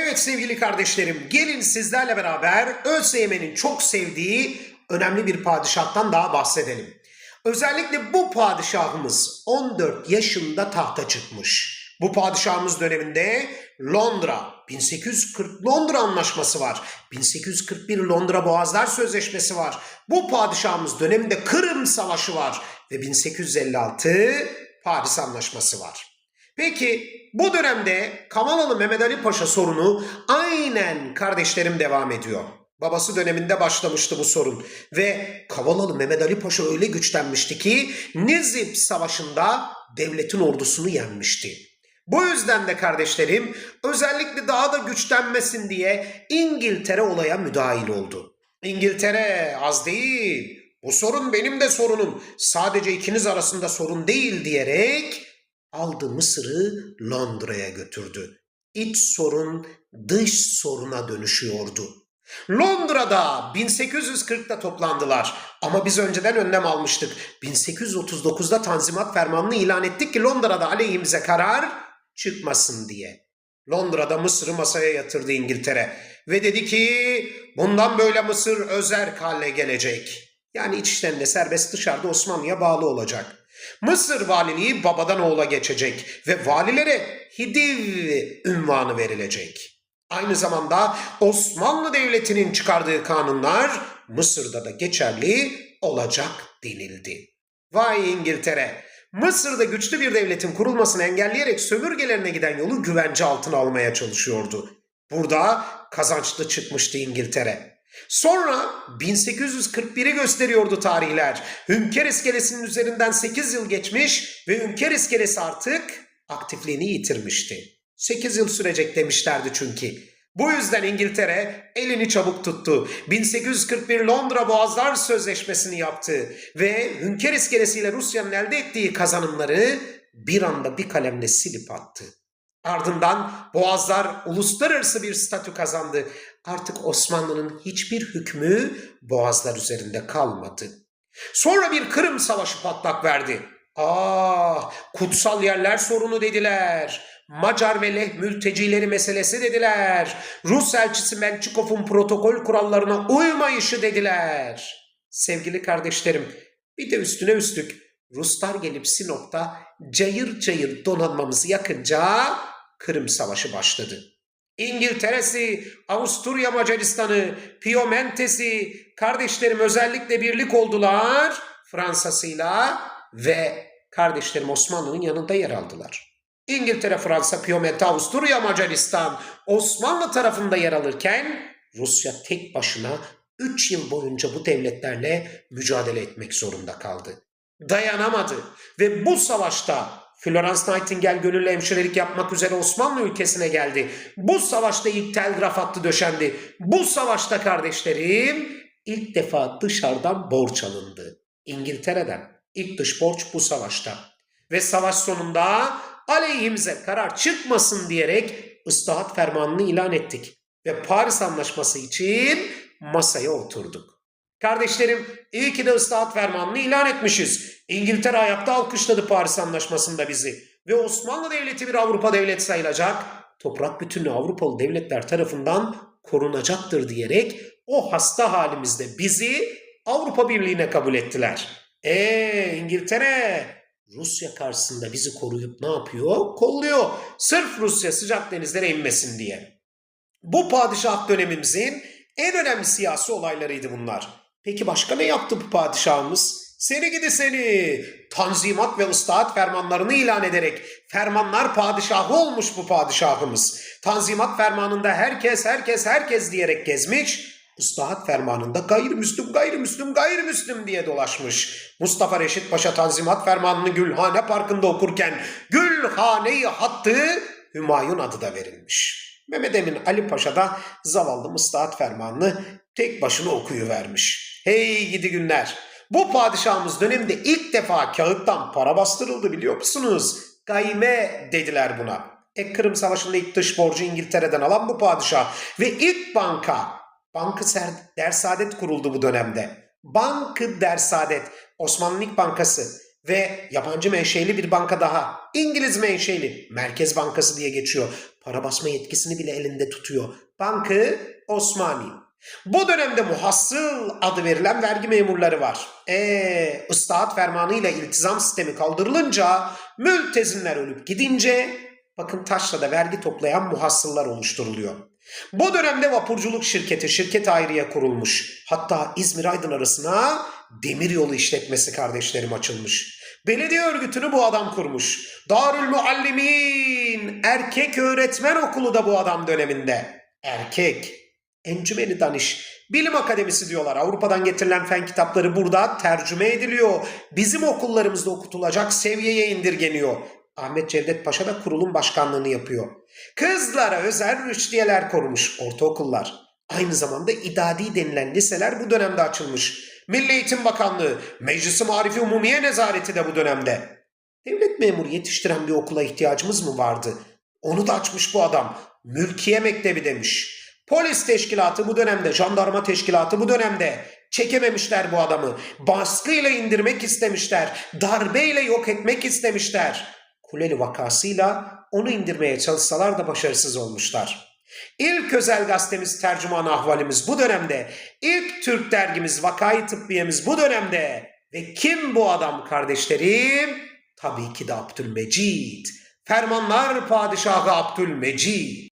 Evet sevgili kardeşlerim, gelin sizlerle beraber ÖSYM'nin çok sevdiği önemli bir padişahtan daha bahsedelim. Özellikle bu padişahımız 14 yaşında tahta çıkmış. Bu padişahımız döneminde Londra, 1840 Londra Anlaşması var. 1841 Londra Boğazlar Sözleşmesi var. Bu padişahımız döneminde Kırım Savaşı var ve 1856 Paris Anlaşması var. Peki bu dönemde Kamalalı Mehmet Ali Paşa sorunu aynen kardeşlerim devam ediyor. Babası döneminde başlamıştı bu sorun ve Kavalalı Mehmet Ali Paşa öyle güçlenmişti ki Nizip Savaşı'nda devletin ordusunu yenmişti. Bu yüzden de kardeşlerim özellikle daha da güçlenmesin diye İngiltere olaya müdahil oldu. İngiltere az değil, bu sorun benim de sorunum, sadece ikiniz arasında sorun değil diyerek aldı Mısır'ı Londra'ya götürdü. İç sorun dış soruna dönüşüyordu. Londra'da 1840'da toplandılar ama biz önceden önlem almıştık. 1839'da Tanzimat Fermanı'nı ilan ettik ki Londra'da aleyhimize karar çıkmasın diye. Londra'da Mısır'ı masaya yatırdı İngiltere ve dedi ki bundan böyle Mısır özerk haline gelecek. Yani iç işlerinde serbest dışarıda Osmanlı'ya bağlı olacak. Mısır valiliği babadan oğula geçecek ve valilere Hidiv ünvanı verilecek. Aynı zamanda Osmanlı Devleti'nin çıkardığı kanunlar Mısır'da da geçerli olacak denildi. Vay İngiltere! Mısır'da güçlü bir devletin kurulmasını engelleyerek sömürgelerine giden yolu güvence altına almaya çalışıyordu. Burada kazançlı çıkmıştı İngiltere. Sonra 1841'i gösteriyordu tarihler. Hünkar iskelesinin üzerinden 8 yıl geçmiş ve Hünkar iskelesi artık aktifliğini yitirmişti. 8 yıl sürecek demişlerdi çünkü. Bu yüzden İngiltere elini çabuk tuttu. 1841 Londra Boğazlar Sözleşmesi'ni yaptı ve Hünkar iskelesiyle Rusya'nın elde ettiği kazanımları bir anda bir kalemle silip attı. Ardından Boğazlar uluslararası bir statü kazandı. Artık Osmanlı'nın hiçbir hükmü Boğazlar üzerinde kalmadı. Sonra bir Kırım Savaşı patlak verdi. Ah, kutsal yerler sorunu dediler. Macar ve Leh mültecileri meselesi dediler. Rus elçisi Mençikov'un protokol kurallarına uymayışı dediler. Sevgili kardeşlerim, bir de üstüne üstlük Ruslar gelip Sinop'ta cayır cayır donanmamızı yakınca Kırım Savaşı başladı. İngiltere'si, Avusturya Macaristan'ı, Piemonte'si, kardeşlerim özellikle birlik oldular Fransa'sıyla ve kardeşlerim Osmanlı'nın yanında yer aldılar. İngiltere, Fransa, Piemonte, Avusturya, Macaristan Osmanlı tarafında yer alırken Rusya tek başına 3 yıl boyunca bu devletlerle mücadele etmek zorunda kaldı. Dayanamadı ve bu savaşta Florence Nightingale gönüllü hemşirelik yapmak üzere Osmanlı ülkesine geldi. Bu savaşta ilk telgraf hattı döşendi. Bu savaşta kardeşlerim ilk defa dışarıdan borç alındı. İngiltere'den ilk dış borç bu savaşta. Ve savaş sonunda aleyhimize karar çıkmasın diyerek ıslahat fermanını ilan ettik. Ve Paris Anlaşması için masaya oturduk. Kardeşlerim iyi ki de ıslahat fermanını ilan etmişiz. İngiltere ayakta alkışladı Paris Anlaşması'nda bizi. Ve Osmanlı Devleti bir Avrupa devleti sayılacak. Toprak bütünlüğü Avrupalı devletler tarafından korunacaktır diyerek o hasta halimizde bizi Avrupa Birliği'ne kabul ettiler. Eee İngiltere Rusya karşısında bizi koruyup ne yapıyor? Kolluyor. Sırf Rusya sıcak denizlere inmesin diye. Bu padişah dönemimizin en önemli siyasi olaylarıydı bunlar. Peki başka ne yaptı bu padişahımız? Seni gidi seni. Tanzimat ve ıslahat fermanlarını ilan ederek fermanlar padişahı olmuş bu padişahımız. Tanzimat fermanında herkes herkes herkes diyerek gezmiş. Islahat fermanında gayrimüslim gayrimüslim gayrimüslim diye dolaşmış. Mustafa Reşit Paşa Tanzimat fermanını Gülhane Parkı'nda okurken Gülhane-i Hattı Hümayun adı da verilmiş. Mehmet Emin Ali Paşa da zavallı Mustahat fermanını tek başına okuyuvermiş. Hey gidi günler. Bu padişahımız döneminde ilk defa kağıttan para bastırıldı biliyor musunuz? Gayme dediler buna. E Kırım Savaşı'nda ilk dış borcu İngiltere'den alan bu padişah ve ilk banka Bankı Dersadet kuruldu bu dönemde. Bankı Dersadet Osmanlı Bankası ve yabancı menşeli bir banka daha. İngiliz menşeli Merkez Bankası diye geçiyor. Para basma yetkisini bile elinde tutuyor. Bankı Osmani. Bu dönemde muhassıl adı verilen vergi memurları var. Eee ıslahat fermanıyla iltizam sistemi kaldırılınca mültezinler ölüp gidince bakın Taşra'da vergi toplayan muhassıllar oluşturuluyor. Bu dönemde vapurculuk şirketi şirket ayrıya kurulmuş. Hatta İzmir-Aydın arasına demiryolu işletmesi kardeşlerim açılmış. Belediye örgütünü bu adam kurmuş. Darül Muallimin erkek öğretmen okulu da bu adam döneminde. Erkek. Encümeni Daniş. Bilim Akademisi diyorlar. Avrupa'dan getirilen fen kitapları burada tercüme ediliyor. Bizim okullarımızda okutulacak seviyeye indirgeniyor. Ahmet Cevdet Paşa da kurulun başkanlığını yapıyor. Kızlara özel rüştiyeler korumuş ortaokullar. Aynı zamanda idadi denilen liseler bu dönemde açılmış. Milli Eğitim Bakanlığı, Meclis-i Marifi Umumiye Nezareti de bu dönemde. Devlet memuru yetiştiren bir okula ihtiyacımız mı vardı? Onu da açmış bu adam. Mülkiye Mektebi demiş. Polis teşkilatı bu dönemde, jandarma teşkilatı bu dönemde. Çekememişler bu adamı. Baskıyla indirmek istemişler. Darbeyle yok etmek istemişler. Kuleli vakasıyla onu indirmeye çalışsalar da başarısız olmuşlar. İlk özel gazetemiz Tercüman Ahvalimiz bu dönemde. İlk Türk dergimiz Vakayı Tıbbiye'miz bu dönemde. Ve kim bu adam kardeşlerim? Tabii ki de Abdülmecid. Fermanlar Padişahı Abdülmecid.